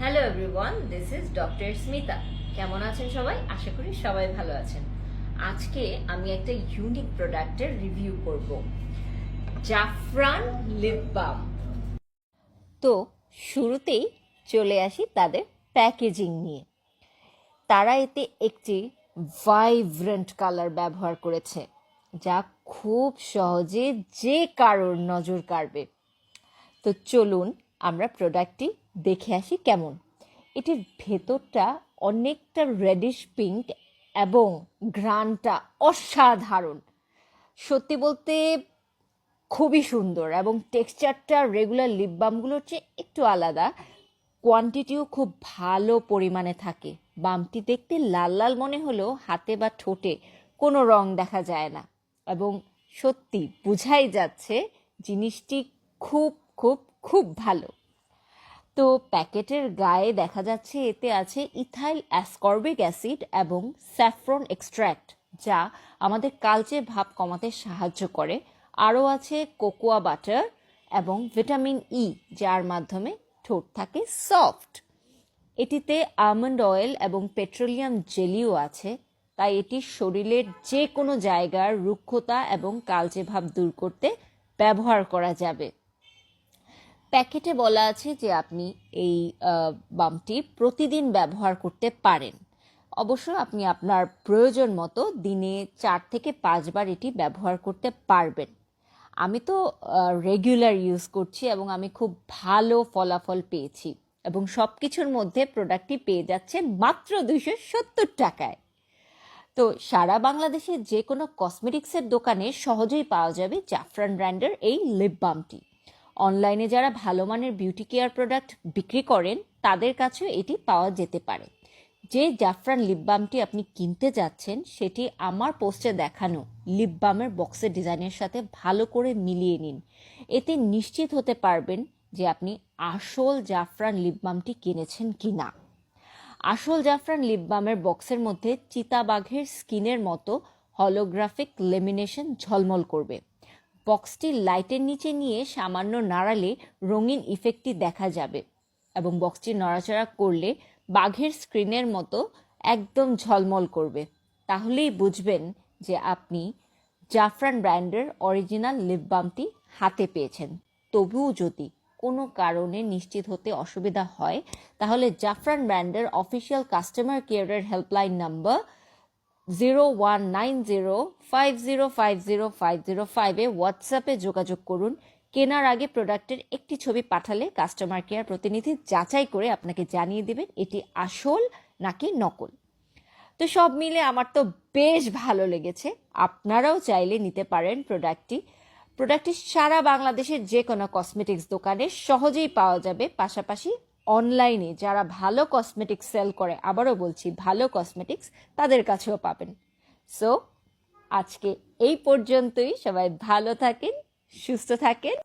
Hello everyone this is doctor Smita কেমন আছেন সবাই? আশা করি সবাই ভালো আছেন। আজকে আমি একটা ইউনিক প্রোডাক্টের রিভিউ করব। জাফরান লিপ বাম তো শুরুতেই চলে আসি তাদের প্যাকেজিং নিয়ে। তারা এতে একটি ভাইব্রেন্ট কালার ব্যবহার করেছে, যা খুব সহজে যে কারোর নজর কাড়বে। তো চলুন আমরা প্রোডাক্টটি দেখে আসি কেমন। এটির ভেতরটা অনেকটা রেডিশ পিঙ্ক এবং ঘ্রাণটা অসাধারণ। সত্যি বলতে খুবই সুন্দর এবং টেক্সচারটা রেগুলার লিপ বামগুলোর চেয়ে একটু আলাদা। কোয়ান্টিটিও খুব ভালো পরিমাণে থাকে। বামটি দেখতে লাল লাল মনে হলেও হাতে বা ঠোঁটে কোনো রং দেখা যায় না। এবং সত্যি বোঝাই যাচ্ছে জিনিসটি খুব খুব খুব ভালো। তো প্যাকেটের গায়ে দেখা যাচ্ছে এতে আছে ইথাইল অ্যাসকর্বিক অ্যাসিড এবং স্যাফ্রন এক্সট্র্যাক্ট, যা আমাদের কালচে ভাব কমাতে সাহায্য করে। আরও আছে কোকোয়া বাটার এবং ভিটামিন ই যার মাধ্যমে ঠোঁট থাকে সফট। এটিতে আমন্ড অয়েল এবং পেট্রোলিয়াম জেলিও আছে, তাই এটি শরীরের যে কোনো জায়গার রুক্ষতা এবং কালচে ভাব দূর করতে ব্যবহার করা যাবে। প্যাকেটে বলা আছে যে আপনি এই বামটি প্রতিদিন ব্যবহার করতে পারেন। অবশ্য আপনি আপনার প্রয়োজন মতো দিনে চার থেকে পাঁচবার এটি ব্যবহার করতে পারবেন। আমি তো রেগুলার ইউজ করছি এবং আমি খুব ভালো ফলাফল পেয়েছি এবং সব কিছুর মধ্যে প্রোডাক্টটি পেয়ে যাচ্ছে মাত্র দুইশো সত্তর টাকায়। তো সারা বাংলাদেশে যে কোনো কসমেটিক্সের দোকানে সহজেই পাওয়া যাবে জাফরান ব্র্যান্ডের এই লিপ বামটি অনলাইনে যারা ভালো মানের বিউটি কেয়ার প্রোডাক্ট বিক্রি করেন, তাদের কাছেও এটি পাওয়া যেতে পারে। যে জাফরান লিপ বামটি আপনি কিনতে যাচ্ছেন, সেটি আমার পোস্টে দেখানো লিপ বামের বক্সের ডিজাইনের সাথে ভালো করে মিলিয়ে নিন। এতে নিশ্চিত হতে পারবেন যে আপনি আসল জাফরান লিপ বামটি কিনেছেন কি না আসল জাফরান লিপ বামের বক্সের মধ্যে চিতাবাঘের স্কিনের মতো হলোগ্রাফিক লেমিনেশন ঝলমল করবে। বক্সটি লাইটের নিচে নিয়ে সামান্য নাড়ালে রঙিন ইফেক্টটি দেখা যাবে এবং বক্সটি নড়াচড়া করলে বাঘের স্ক্রিনের মতো একদম ঝলমল করবে। তাহলেই বুঝবেন যে আপনি জাফরান ব্র্যান্ডের অরিজিনাল লিপ বামটি হাতে পেয়েছেন। তবুও যদি কোনো কারণে নিশ্চিত হতে অসুবিধা হয়, তাহলে জাফরান ব্র্যান্ডের অফিসিয়াল কাস্টমার কেয়ারের helpline number zero one nine zero five zero five zero five zero ফাইভে হোয়াটসঅ্যাপে যোগাযোগ করুন। কেনার আগে প্রোডাক্টের একটি ছবি পাঠালে কাস্টমার কেয়ার প্রতিনিধি যাচাই করে আপনাকে জানিয়ে দেবেন এটি আসল নাকি নকল। তো সব মিলে আমার তো বেশ ভালো লেগেছে। আপনারাও চাইলে নিতে পারেন প্রোডাক্টটি প্রোডাক্টটি সারা বাংলাদেশের যে কোনো কসমেটিক্স দোকানে সহজেই পাওয়া যাবে। পাশাপাশি অনলাইনে যারা ভালো কসমেটিক্স সেল করে, আবারও বলছি, ভালো কসমেটিক্স তাদের কাছেও পাবেন। সো আজকে এই পর্যন্তই। সবাই ভালো থাকেন, সুস্থ থাকেন।